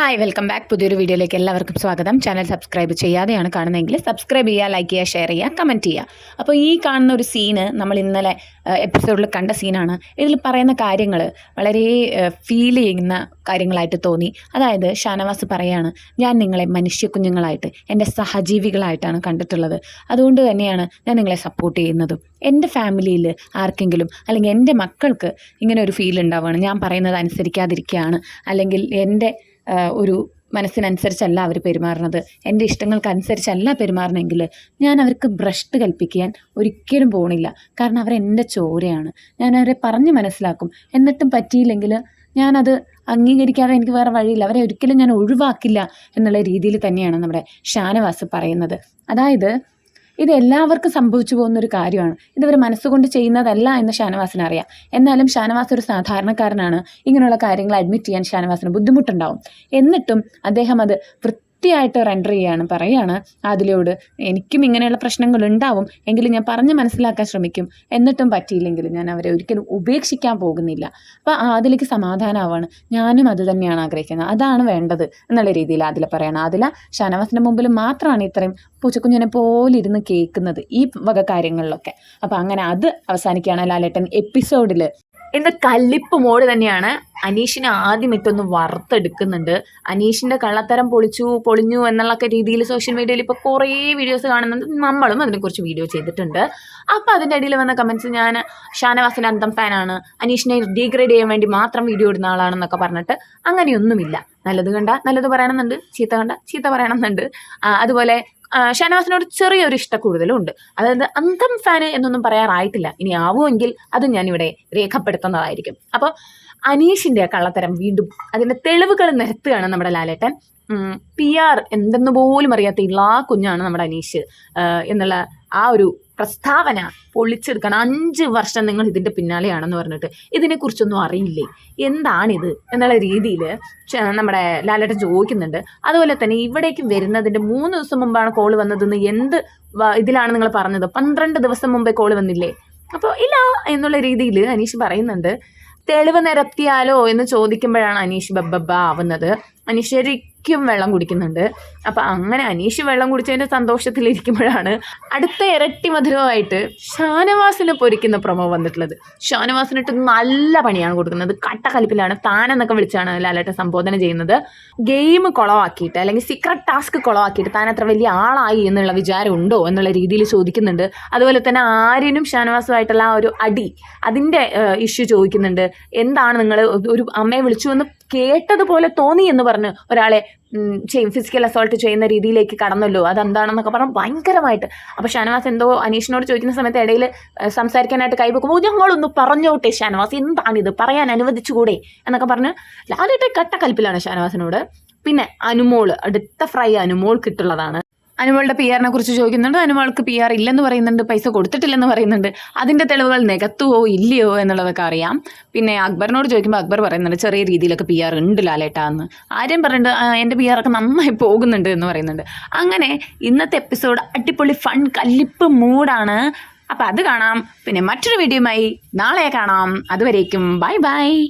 Hi welcome back പുതിയൊരു വീഡിയോയിലേക്ക് എല്ലാവർക്കും സ്വാഗതം. ചാനൽ സബ്സ്ക്രൈബ് ചെയ്യാതെയാണ് കാണുന്നതെങ്കിൽ സബ്സ്ക്രൈബ് ചെയ്യുക ലൈക്ക് ചെയ്യുക ഷെയർ ചെയ്യുക കമന്റ് ചെയ്യുക. അപ്പോൾ ഈ കാണുന്ന ഒരു സീന് നമ്മൾ ഇന്നലെ എപ്പിസോഡിൽ കണ്ട സീനാണ് ഇതിൽ പറയുന്ന കാര്യങ്ങൾ വളരെ ഫീൽ ചെയ്യുന്ന കാര്യങ്ങളായിട്ട് തോന്നി. അതായത് ഷാനവാസ് പറയാണ് ഞാൻ നിങ്ങളെ മനുഷ്യ കുഞ്ഞുങ്ങളായിട്ട് എന്റെ സഹജീവികളായിട്ടാണ് കണ്ടിട്ടുള്ളത്. അതുകൊണ്ട് തന്നെയാണ് ഞാൻ നിങ്ങളെ സപ്പോർട്ട് ചെയ്യുന്നതും. എന്റെ ഫാമിലിയിൽ ആർക്കെങ്കിലും അല്ലെങ്കിൽ എന്റെ മക്കൾക്ക് ഇങ്ങനെ ഒരു ഫീൽ ഉണ്ടാവുകയാണ്. ഞാൻ പറയുന്നത് അനുസരിക്കാതിരിക്കുകയാണ്. അല്ലെങ്കിൽ എന്റെ ഒരു മനസ്സിനനുസരിച്ചല്ല അവർ പെരുമാറുന്നത്. എന്റെ ഇഷ്ടങ്ങൾക്കനുസരിച്ചല്ല പെരുമാറണമെങ്കിൽ ഞാൻ അവർക്ക് ഭ്രഷ്ട് കൽപ്പിക്കാൻ ഒരിക്കലും പോണില്ല. കാരണം അവരെന്റെ ചോരയാണ്. ഞാൻ അവരെ പറഞ്ഞ് മനസ്സിലാക്കും. എന്നിട്ടും പറ്റിയില്ലെങ്കിൽ ഞാനത് അംഗീകരിക്കാതെ എനിക്ക് വേറെ വഴിയില്ല. അവരെ ഒരിക്കലും ഞാൻ ഒഴിവാക്കില്ല എന്നുള്ള രീതിയിൽ തന്നെയാണ് നമ്മുടെ ഷാനവാസ് പറയുന്നത്. അതായത് ഇത് എല്ലാവർക്കും സംഭവിച്ചു പോകുന്ന ഒരു കാര്യമാണ്. ഇത് ഇതവർ മനസ്സുകൊണ്ട് ചെയ്യുന്നതല്ല എന്ന് ഷാനവാസിന് അറിയാം. എന്നാലും ഷാനവാസ് ഒരു സാധാരണക്കാരനാണ്. ഇങ്ങനെയുള്ള കാര്യങ്ങൾ അഡ്മിറ്റ് ചെയ്യാൻ ഷാനവാസിന് ബുദ്ധിമുട്ടുണ്ടാവും. എന്നിട്ടും അദ്ദേഹം അത് വൃത്തിയായിട്ട് റെൻഡർ ചെയ്യാണ് പറയാണ് അതിലോട് എനിക്കും ഇങ്ങനെയുള്ള പ്രശ്നങ്ങൾ ഉണ്ടാവും എങ്കിലും ഞാൻ പറഞ്ഞ് മനസ്സിലാക്കാൻ ശ്രമിക്കും. എന്നിട്ടും പറ്റിയില്ലെങ്കിൽ ഞാൻ അവരെ ഒരിക്കലും ഉപേക്ഷിക്കാൻ പോകുന്നില്ല. അപ്പോൾ അതിലേക്ക് സമാധാനമാവാണ് ഞാനും അത് തന്നെയാണ് ആഗ്രഹിക്കുന്നത്. അതാണ് വേണ്ടത് എന്നുള്ള രീതിയിൽ അതിൽ പറയണം. ആദില ഷാനവാസിന്റെ മുമ്പിൽ മാത്രമാണ് ഇത്രയും പൂച്ചക്കുഞ്ഞിനെ പോലെ ഇരുന്ന് കേൾക്കുന്നത് ഈ വക കാര്യങ്ങളിലൊക്കെ. അപ്പോൾ അങ്ങനെ അത് അവസാനിക്കുകയാണ് ലാലേട്ടൻ എപ്പിസോഡിൽ ഇന്ന് കല്ലിപ്പ് മോഡ് തന്നെയാണ് അനീഷിനെ ആദ്യം ഇട്ടൊന്ന് വറുത്തെടുക്കുന്നുണ്ട്. അനീഷിന്റെ കള്ളത്തരം പൊളിച്ചു പൊളിഞ്ഞു എന്നുള്ളൊക്കെ രീതിയിൽ സോഷ്യൽ മീഡിയയിൽ ഇപ്പോൾ കുറേ വീഡിയോസ് കാണുന്നുണ്ട്. നമ്മളും അതിനെക്കുറിച്ച് വീഡിയോ ചെയ്തിട്ടുണ്ട്. അപ്പോൾ അതിന്റെ ഇടയിൽ വന്ന കമന്റ്സ് ഞാൻ ഷാനവാസിന്റെ അന്തം ഫാനാണ് അനീഷിനെ ഡീഗ്രേഡ് ചെയ്യാൻ വേണ്ടി മാത്രം വീഡിയോ ഇടുന്ന ആളാണെന്നൊക്കെ പറഞ്ഞിട്ട് അങ്ങനെയൊന്നുമില്ല. നല്ലത് കണ്ട നല്ലത് പറയണമെന്നുണ്ട് ചീത്ത കണ്ട ചീത്ത പറയണമെന്നുണ്ട്. അതുപോലെ ഷാനവാസിനോട് ചെറിയൊരു ഇഷ്ട കൂടുതലും ഉണ്ട് അതായത് അന്തം ഫാന് എന്നൊന്നും പറയാറായിട്ടില്ല. ഇനി ആവുമെങ്കിൽ അത് ഞാനിവിടെ രേഖപ്പെടുത്തുന്നതായിരിക്കും. അപ്പോൾ അനീഷിന്റെ കള്ളത്തരം വീണ്ടും അതിന്റെ തെളിവുകൾ നിരത്തുകയാണ് നമ്മുടെ ലാലേട്ടൻ. പി ആർ എന്തെന്ന് പോലും അറിയാത്ത ഇളാ കുഞ്ഞാണ് നമ്മുടെ അനീഷ്. എന്നുള്ള ആ ഒരു പ്രസ്താവന പൊളിച്ചെടുക്കണം അഞ്ച് വർഷം നിങ്ങൾ ഇതിന്റെ പിന്നാലെയാണെന്ന് പറഞ്ഞിട്ട് ഇതിനെക്കുറിച്ചൊന്നും അറിയില്ലേ? എന്താണിത് എന്നുള്ള രീതിയിൽ നമ്മുടെ ലാലേട്ടൻ ചോദിക്കുന്നുണ്ട്. അതുപോലെ തന്നെ ഇവിടേക്ക് വരുന്നതിന്റെ മൂന്ന് ദിവസം മുമ്പാണ് കോൾ വന്നതെന്ന് എന്ത് ഇതിലാണ് നിങ്ങൾ പറഞ്ഞത്? പന്ത്രണ്ട് ദിവസം മുമ്പേ കോൾ വന്നില്ലേ? അപ്പോൾ ഇല്ല എന്നുള്ള രീതിയിൽ അനീഷ് പറയുന്നുണ്ട്. തെളിവ് നിരത്തിയാലോ എന്ന് ചോദിക്കുമ്പോഴാണ് അനീഷ് ബബ്ബബ്ബ ആവുന്നത്. അനീഷ് ശരിക്കും വെള്ളം കുടിക്കുന്നുണ്ട്. അപ്പം അങ്ങനെ അനീഷ് വെള്ളം കുടിച്ചതിന്റെ സന്തോഷത്തിലിരിക്കുമ്പോഴാണ് അടുത്ത ഇരട്ടി മധുരമായിട്ട് ഷാനവാസിനെ പൊരിക്കുന്ന പ്രമോ വന്നിട്ടുള്ളത്. ഷാനവാസിനിട്ട് നല്ല പണിയാണ് കൊടുക്കുന്നത്. കട്ടക്കലിപ്പിലാണ് താനെന്നൊക്കെ വിളിച്ചാണ് ലാലേട്ട സംബോധന ചെയ്യുന്നത്. ഗെയിം കുളവാക്കിയിട്ട് അല്ലെങ്കിൽ സീക്രട്ട് ടാസ്ക് കുളവാക്കിയിട്ട് താൻ അത്ര വലിയ ആളായി എന്നുള്ള വിചാരം ഉണ്ടോ എന്നുള്ള രീതിയിൽ ചോദിക്കുന്നുണ്ട്. അതുപോലെ തന്നെ ആര്യനും ഷാനവാസുമായിട്ടുള്ള ആ ഒരു അടി അതിന്റെ ഇഷ്യൂ ചോദിക്കുന്നുണ്ട്. എന്താണ് നിങ്ങൾ ഒരു അമ്മയെ വിളിച്ചു എന്ന് കേട്ടതുപോലെ തോന്നി എന്ന് പറഞ്ഞ് ഒരാളെ ചെയ്യും ഫിസിക്കൽ അസോൾട്ട് ചെയ്യുന്ന രീതിയിലേക്ക് കടന്നല്ലോ. അതെന്താണെന്നൊക്കെ പറഞ്ഞ് ഭയങ്കരമായിട്ട്. അപ്പോൾ ഷാനവാസ് എന്തോ അനീഷിനോട് ചോദിക്കുന്ന സമയത്ത് ഇടയിൽ സംസാരിക്കാനായിട്ട് കൈവെക്കുമ്പോൾ ഞങ്ങളൊന്ന് പറഞ്ഞോട്ടെ ഷാനവാസ് എന്താണിത്? പറയാൻ അനുവദിച്ചുകൂടെ? എന്നൊക്കെ പറഞ്ഞ് ലാലേട്ടെ കട്ടക്കൽപ്പിലാണ് ഷാനവാസിനോട്. പിന്നെ അനുമോൾ അടുത്ത ഫ്രൈ അനുമോൾക്കിട്ടുള്ളതാണ് അനുമോളുടെ പി ആറിനെ കുറിച്ച് ചോദിക്കുന്നുണ്ട്. അനുമൾക്ക് പി ആർ ഇല്ലെന്ന് പറയുന്നുണ്ട്. പൈസ കൊടുത്തിട്ടില്ലെന്ന് പറയുന്നുണ്ട്. അതിന്റെ തെളിവുകൾ നികത്തുവോ ഇല്ലയോ എന്നുള്ളതൊക്കെ അറിയാം. പിന്നെ അക്ബറിനോട് ചോദിക്കുമ്പോൾ അക്ബർ പറയുന്നുണ്ട് ചെറിയ രീതിയിലൊക്കെ പി ആർ ഉണ്ട് ലാലേട്ടാ എന്ന് ആര്യം പറയുന്നുണ്ട് എന്റെ പി ആറൊക്കെ നന്നായി പോകുന്നുണ്ട് എന്ന് പറയുന്നുണ്ട്. അങ്ങനെ ഇന്നത്തെ എപ്പിസോഡ് അടിപൊളി ഫൺ കല്ലിപ്പ് മൂഡാണ്. അപ്പം അത് കാണാം. പിന്നെ മറ്റൊരു വീഡിയോയുമായി നാളെ കാണാം. അതുവരേക്കും ബൈ ബൈ.